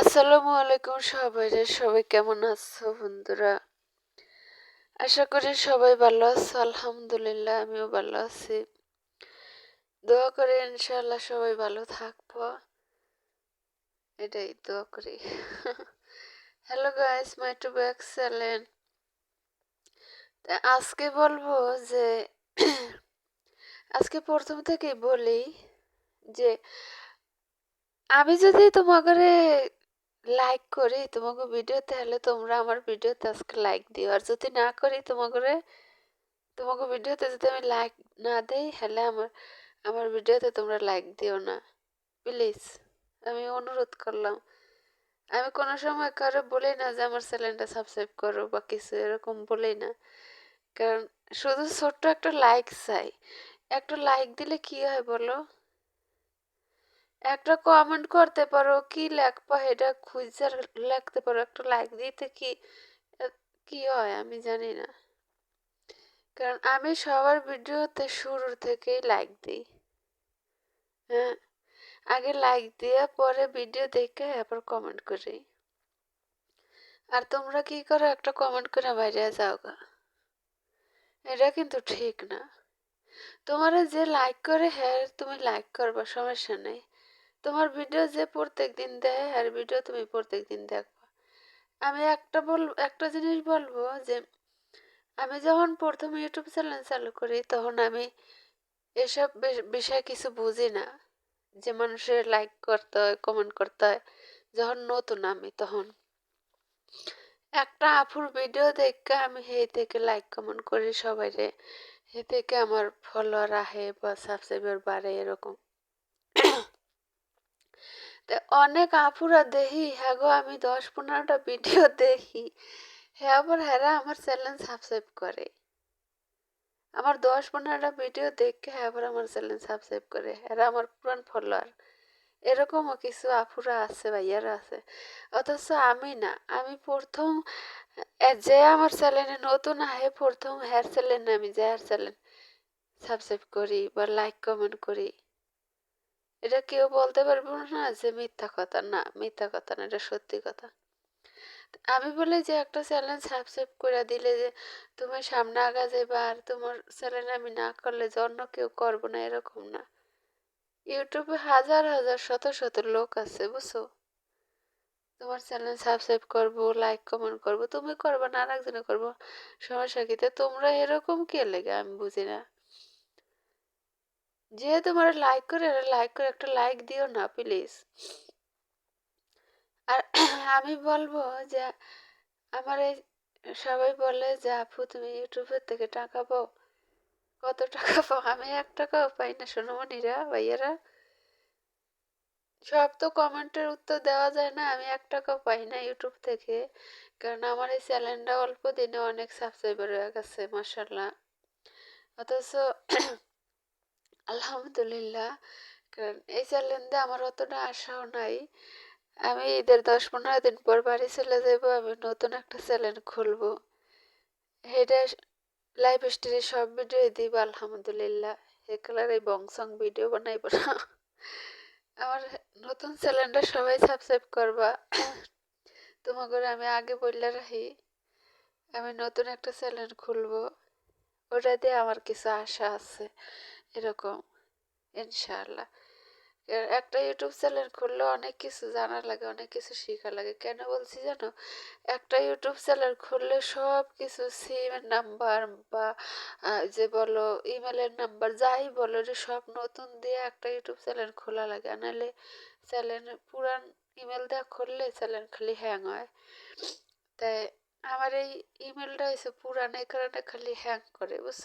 আসসালামু আলাইকুম সবাই সবাই কেমন আছো বন্ধুরা? আশা করি সবাই ভালো আছো, আলহামদুলিল্লাহ, আমিও ভালো আছি। দোয়া করে ইনশাল্লাহ সবাই ভালো থাকব। এটাই দোয়া করি। Hello guys my to back channel আজকে বলব যে, আজকে প্রথম থেকেই বলি যে, আমি যদি তোমাকে লাইক করি তোমাকে ভিডিও তাহলে তোমরা আমার ভিডিওতে আজকে লাইক দিও। আর যদি না করি তোমাকে তোমাকে ভিডিওতে যদি আমি লাইক না দেই, তাহলে আমার আমার ভিডিওতে তোমরা লাইক দিও না। প্লিজ আমি অনুরোধ করলাম। আমি কোনো সময় কারও বলি না যে আমার চ্যানেলটা সাবস্ক্রাইব করো বা কিছু, এরকম বলি না। কারণ শুধু ছোট্ট একটা লাইক চাই। একটা লাইক দিলে কি হয় বলো? একটা কমেন্ট করতে পারো, কি লেখবা এটা খুঁজে লিখতে পারো, একটা লাইক দিতে কি কি হয় আমি জানি না। কারণ আমি সবার ভিডিওতে শুরু থেকেই লাইক দিই। হ্যাঁ আগে লাইক দিয়ে পরে ভিডিও দেখে এরপর কমেন্ট করি। আর তোমরা কি করো, একটা কমেন্ট করে বাইরে যাও গা। এটা কিন্তু ঠিক না। তোমার যে লাইক করে হ্যাঁ তুমি লাইক করবা, সমস্যা নেই। তোমার ভিডিও যে প্রত্যেক দিন দেয় আর ভিডিও তুমি প্রত্যেক দিন দেখবা আমি একটা বল, একটা জিনিস বলব যে, আমি যখন প্রথম ইউটিউব চ্যানেল চালু করি তখন আমি এসব বিষয়ে কিছু বুঝি না। যে মানুষের লাইক করতে হয় কমেন্ট করতে হয়, যখন নতুন আমি তখন। একটা আফুর ভিডিও দেখে আমি হে থেকে লাইক কমেন্ট করি সবাই হে থেকে আমার ফলোয়ার আহে বা সাবস্ক্রাইবার বাড়ে এরকম। অনেক আপুরা দেখি হ্যাঁ গো আমি দশ পনেরোটা ভিডিও দেখি। হ্যাঁ আবার আমার চ্যানেল সাবস্ক্রাইব করে। আমার দশ পনেরোটা ভিডিও দেখে হ্যাঁ আবার আমার চ্যানেল সাবস্ক্রাইব করে। হ্যাঁ আমার পুরান ফলোয়ার এরকমও কিছু আপুরা আছে, ভাইয়ারা আছে। অথচ আমি না, আমি প্রথম যে আমার চ্যানেলে নতুন আহে, প্রথম হেয়ার চ্যানেল আমি যে হেয়ার চ্যানেল সাবস্ক্রাইব করি বা লাইক কমেন্ট করি। এটা কেউ বলতে পারব না যে মিথ্যা কথা, না, মিথ্যা কথা না, এটা সত্যি কথা। আমি বলি যে একটা চ্যানেল সাবস্ক্রাইব করে দিলে যে তুমি সামনে আগা যাবে আর তোমার চ্যানেল আমি না করলে যে অন্য কেউ করব না, এরকম না। ইউটিউবে হাজার হাজার, শত শত লোক আছে, বুঝছ? তোমার চ্যানেল সাবস্ক্রাইব করব লাইক কমেন্ট করব, তুমি করব না আর একজনে করব, সমস্যা কি? তোমরা এরকম কে লেগে? আমি বুঝি না। যে তোমার লাইক করে লাইক করে একটা লাইক দিও না প্লিজ আর আমি বলব যে, আমার এই সবাই বলে যে, আপু, তুমি ইউটিউবের থেকে টাকা পাও। কত টাকা পাও? আমি এক টাকাও পাই না সোনামণিরা ভাইয়ারা। সব তো কমেন্টের উত্তর দেওয়া যায় না, আমি এক টাকাও পাই না ইউটিউব থেকে। কারণ আমার এই চ্যানেলটা অল্প দিনে অনেক সাবস্ক্রাইবার হয়ে গেছে মার্শাল্লাহ অথচ আলহামদুলিল্লাহ। কারণ এই চ্যালেঞ্জে আমার অতটা আশাও নাই। আমি ঈদের দশ পনেরো দিন পর বাড়ি চলে যাব আমি নতুন একটা চ্যানেল খুলবো। এটা লাইভ স্টোরি সব ভিডিও দিব, আলহামদুলিল্লাহ। কালার এই বংসং ভিডিও বানাইব না। আমার নতুন চ্যানেলটা সবাই সাবস্ক্রাইব করবা। তোমাকে আমি আগে বললে রাখি, আমি নতুন একটা চ্যানেল খুলবো। ওটা দিয়ে আমার কিছু আশা আছে। এরকম, ইনশাআল্লাহ। একটা ইউটিউব চ্যানেল খুললে অনেক কিছু জানা লাগে, অনেক কিছু শেখা লাগে। কেন বলছি জানো? একটা ইউটিউব চ্যানেল খুললে সব কিছু সিমের নাম্বার বা যে বলো ইমেলের নাম্বার যাই বলো সব নতুন দিয়ে একটা ইউটিউব চ্যানেল খোলা লাগে। নাহলে চ্যানেল পুরান ইমেল দেওয়া খুললে চ্যানেল খালি হ্যাং হয়। তাই আমার এই ইমেলটা হয়েছে পুরান, এই কারণে খালি হ্যাং করে, বুঝছ?